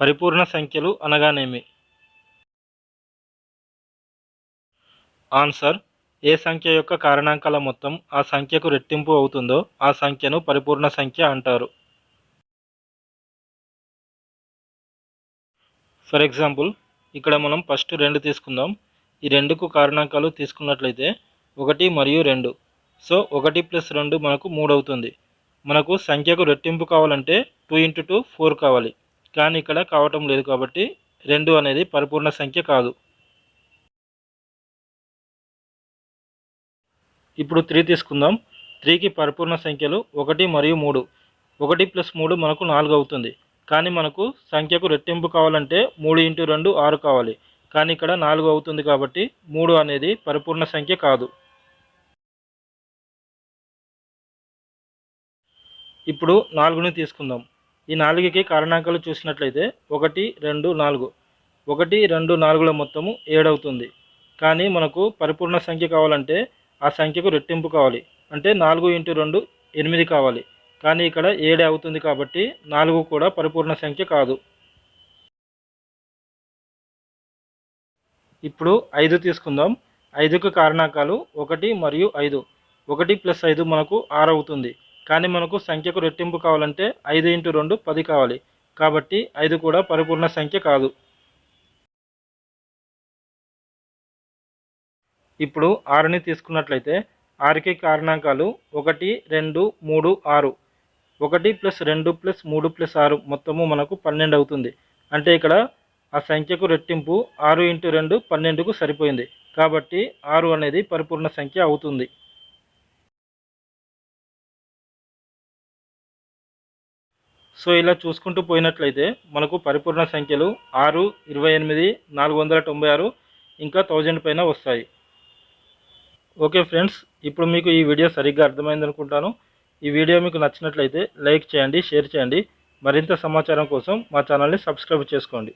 పరిపూర్ణ సంఖ్యలు అనగానేమి? ఆన్సర్. ఏ సంఖ్య యొక్క కారణాంకాల మొత్తం ఆ సంఖ్యకు రెట్టింపు అవుతుందో ఆ సంఖ్యను పరిపూర్ణ సంఖ్య అంటారు. ఫర్ ఎగ్జాంపుల్ ఇక్కడ మనం ఫస్ట్ రెండు తీసుకుందాం. ఈ రెండుకు కారణాంకాలు తీసుకున్నట్లయితే ఒకటి మరియు రెండు. సో ఒకటి ప్లస్ రెండు మనకు మూడు అవుతుంది మనకు సంఖ్యకు రెట్టింపు కావాలంటే టూ ఇంటూ టూ ఫోర్ కావాలి. కానీ ఇక్కడ కావటం లేదు కాబట్టి రెండు అనేది పరిపూర్ణ సంఖ్య కాదు. ఇప్పుడు త్రీ తీసుకుందాం. త్రీకి పరిపూర్ణ సంఖ్యలు ఒకటి మరియు మూడు. ఒకటి ప్లస్ మూడు మనకు నాలుగు అవుతుంది. కానీ మనకు సంఖ్యకు రెట్టింపు కావాలంటే మూడు ఇంటూ రెండు ఆరు కావాలి. కానీ ఇక్కడ నాలుగు అవుతుంది కాబట్టి మూడు అనేది పరిపూర్ణ సంఖ్య కాదు. ఇప్పుడు నాలుగుని తీసుకుందాం. ఈ నాలుగుకి కారణాంకాలు చూసినట్లయితే ఒకటి రెండు నాలుగు. ఒకటి రెండు నాలుగుల మొత్తము ఏడవుతుంది. కానీ మనకు పరిపూర్ణ సంఖ్య కావాలంటే ఆ సంఖ్యకు రెట్టింపు కావాలి. అంటే నాలుగు ఇంటూ రెండు ఎనిమిది కావాలి. కానీ ఇక్కడ ఏడే అవుతుంది కాబట్టి నాలుగు కూడా పరిపూర్ణ సంఖ్య కాదు. ఇప్పుడు ఐదు తీసుకుందాం. ఐదుకు కారణాంకాలు ఒకటి మరియు ఐదు. ఒకటి ప్లస్ ఐదు మనకు ఆరు అవుతుంది కానీ మనకు సంఖ్యకు రెట్టింపు కావాలంటే ఐదు ఇంటూ రెండు పది కావాలి. కాబట్టి ఐదు కూడా పరిపూర్ణ సంఖ్య కాదు. ఇప్పుడు ఆరుని తీసుకున్నట్లయితే ఆరుకి కారణాంకాలు ఒకటి రెండు మూడు ఆరు. ఒకటి ప్లస్ రెండు ప్లస్ మూడు ప్లస్ ఆరు మొత్తము మనకు పన్నెండు అవుతుంది. అంటే ఇక్కడ ఆ సంఖ్యకు రెట్టింపు ఆరు ఇంటూ రెండు పన్నెండుకు సరిపోయింది. కాబట్టి ఆరు అనేది పరిపూర్ణ సంఖ్య అవుతుంది. సో ఇలా చూసుకుంటూ పోయినట్లయితే మనకు పరిపూర్ణ సంఖ్యలు ఆరు ఇరవై ఎనిమిది నాలుగు వందల తొంభై ఆరు ఇంకా థౌజండ్ పైన వస్తాయి. ఓకే ఫ్రెండ్స్ ఇప్పుడు మీకు ఈ వీడియో సరిగ్గా అర్థమైంది అనుకుంటాను. ఈ వీడియో మీకు నచ్చినట్లయితే లైక్ చేయండి షేర్ చేయండి. మరింత సమాచారం కోసం మా ఛానల్ని సబ్స్క్రైబ్ చేసుకోండి.